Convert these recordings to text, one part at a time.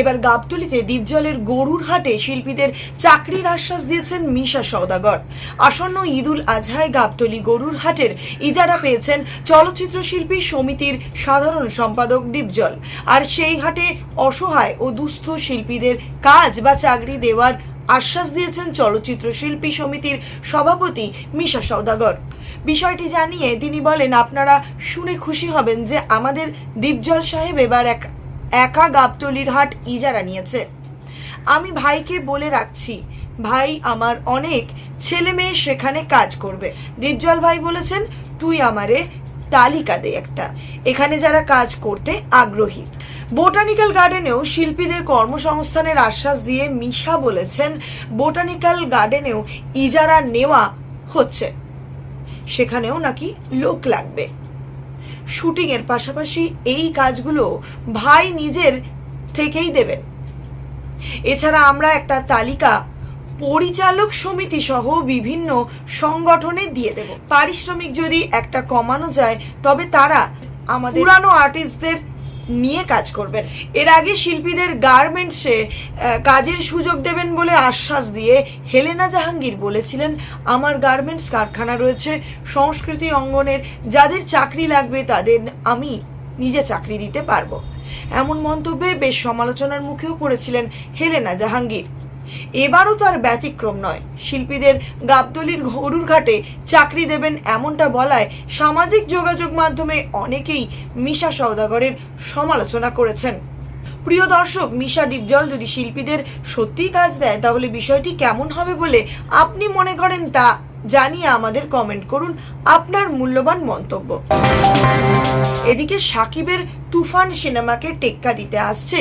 এবার গাবতলিতে দ্বীপজলের গরুর হাটে শিল্পীদের চাকরির আশ্বাস দিয়েছেন মিশা সওদাগর। আসন্ন ঈদুল আজহায় গাবতলি গরুর হাটের ইজারা পেয়েছেন চলচ্চিত্র শিল্পী সমিতির সাধারণ সম্পাদক দীপজল। আর সেই হাটে অসহায় ও দুস্থ শিল্পীদের কাজ বা চাকরি দেওয়ার আশ্বাস দিয়েছেন চলচ্চিত্র শিল্পী সমিতির সভাপতি মিশা সওদাগর। বিষয়টি জানিয়ে তিনি বলেন, আপনারা শুনে খুশি হবেন যে আমাদের দীপজল সাহেব এবার এক একা গাবতলির হাট ইজারা নিয়েছে। আমি ভাইকে বলে রাখছি, ভাই আমার অনেক ছেলে মেয়ে সেখানে কাজ করবে। দীপজল ভাই বলেছেন, তুই আমারে তালিকা দে একটা। এখানে যারা কাজ করতে আগ্রহী। বোটানিক্যাল গার্ডেনেও শিল্পীদের কর্মসংস্থানের আশ্বাস দিয়ে মিশা বলেছেন, বোটানিক্যাল গার্ডেনেও ইজারা নেওয়া হচ্ছে। সেখানেও নাকি লোক লাগবে। শুটিংয়ের পাশাপাশি এই কাজগুলো ভাই নিজের থেকেই দেবেন। এছাড়া আমরা একটা তালিকা পরিচালক সমিতি সহ বিভিন্ন সংগঠনে দিয়ে দেব। পারিশ্রমিক যদি একটা কমানো যায়, তবে তারা আমাদের পুরানো আর্টিস্টদের নিয়ে কাজ করবেন। এর আগে শিল্পীদের গার্মেন্টসে কাজের সুযোগ দেবেন বলে আশ্বাস দিয়ে হেলেনা জাহাঙ্গীর বলেছিলেন, আমার গার্মেন্টস কারখানা রয়েছে, সংস্কৃতি অঙ্গনের, যাদের চাকরি লাগবে তাদের আমি নিজে চাকরি দিতে পারব। এমন মন্তব্যে বেশ সমালোচনার মুখেও পড়েছিলেন হেলেনা জাহাঙ্গীর। এবারও তার ব্যতিক্রম নয়। শিল্পীদের গাবদলির গরুর ঘাটে চাকরি দেবেন এমনটা বলায় সামাজিক যোগাযোগ মাধ্যমে অনেকেই মিশা সওদাগরের সমালোচনা করেছেন। প্রিয় দর্শক, মিশা ডিপজল যদি শিল্পীদের সত্যিই কাজ দেয়, তাহলে বিষয়টি কেমন হবে বলে আপনি মনে করেন তা জানিয়ে আমাদের কমেন্ট করুন আপনার মূল্যবান মন্তব্য। এদিকে সাকিবের তুফান সিনেমাকে টেক্কা দিতে আসছে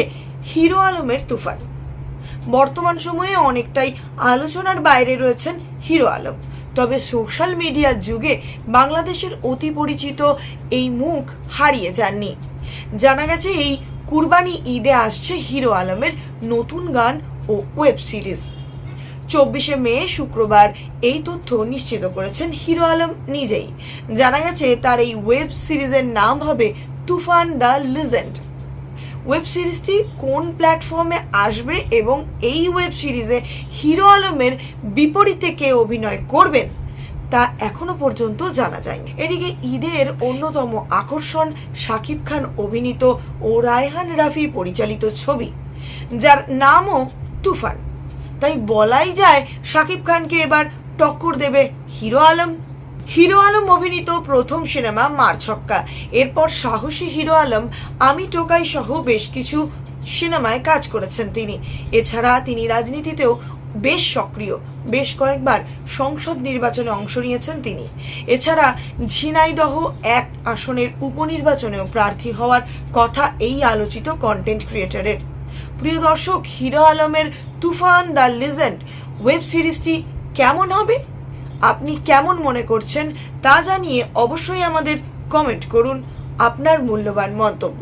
হিরো আলমের তুফান। বর্তমান সময়ে অনেকটাই আলোচনার বাইরে রয়েছেন হিরো আলম। তবে সোশ্যাল মিডিয়ার যুগে বাংলাদেশের অতি পরিচিত এই মুখ হারিয়ে যাননি। জানা গেছে এই কুরবানি ঈদে আসছে হিরো আলমের নতুন গান ও ওয়েব সিরিজ। চব্বিশে মে, শুক্রবার এই তথ্য নিশ্চিত করেছেন হিরো আলম নিজেই। জানা গেছে তার এই ওয়েব সিরিজের নাম হবে তুফান দ্য লিজেন্ড। ওয়েব সিরিজটি কোন প্ল্যাটফর্মে আসবে এবং এই ওয়েব সিরিজে হিরো আলমের বিপরীতে কে অভিনয় করবেন তা এখনও পর্যন্ত জানা যায়নি। এদিকে ঈদের অন্যতম আকর্ষণ শাকিব খান অভিনীত ও রায়হান রাফি পরিচালিত ছবি, যার নামও তুফান। তাই বলাই যায়, শাকিব খানকে এবার টক্কর দেবে হিরো আলম। হিরো আলম অভিনীত প্রথম সিনেমা মারছক্কা। এরপর সাহসী হিরো আলম, আমি টোকাই সহ বেশ কিছু সিনেমায় কাজ করেছেন তিনি। এছাড়া তিনি রাজনীতিতেও বেশ সক্রিয়। বেশ কয়েকবার সংসদ নির্বাচনে অংশ নিয়েছেন তিনি। এছাড়া ঝিনাইদহ এক আসনের উপনির্বাচনেও প্রার্থী হওয়ার কথা এই আলোচিত কন্টেন্ট ক্রিয়েটারের প্রিয় দর্শক, হিরো আলমের তুফান দ্য লিজেন্ড ওয়েব সিরিজটি কেমন হবে? আপনি কেমন মনে করছেন তা জানিয়ে অবশ্যই আমাদের কমেন্ট করুন। আপনার মূল্যবান মন্তব্য।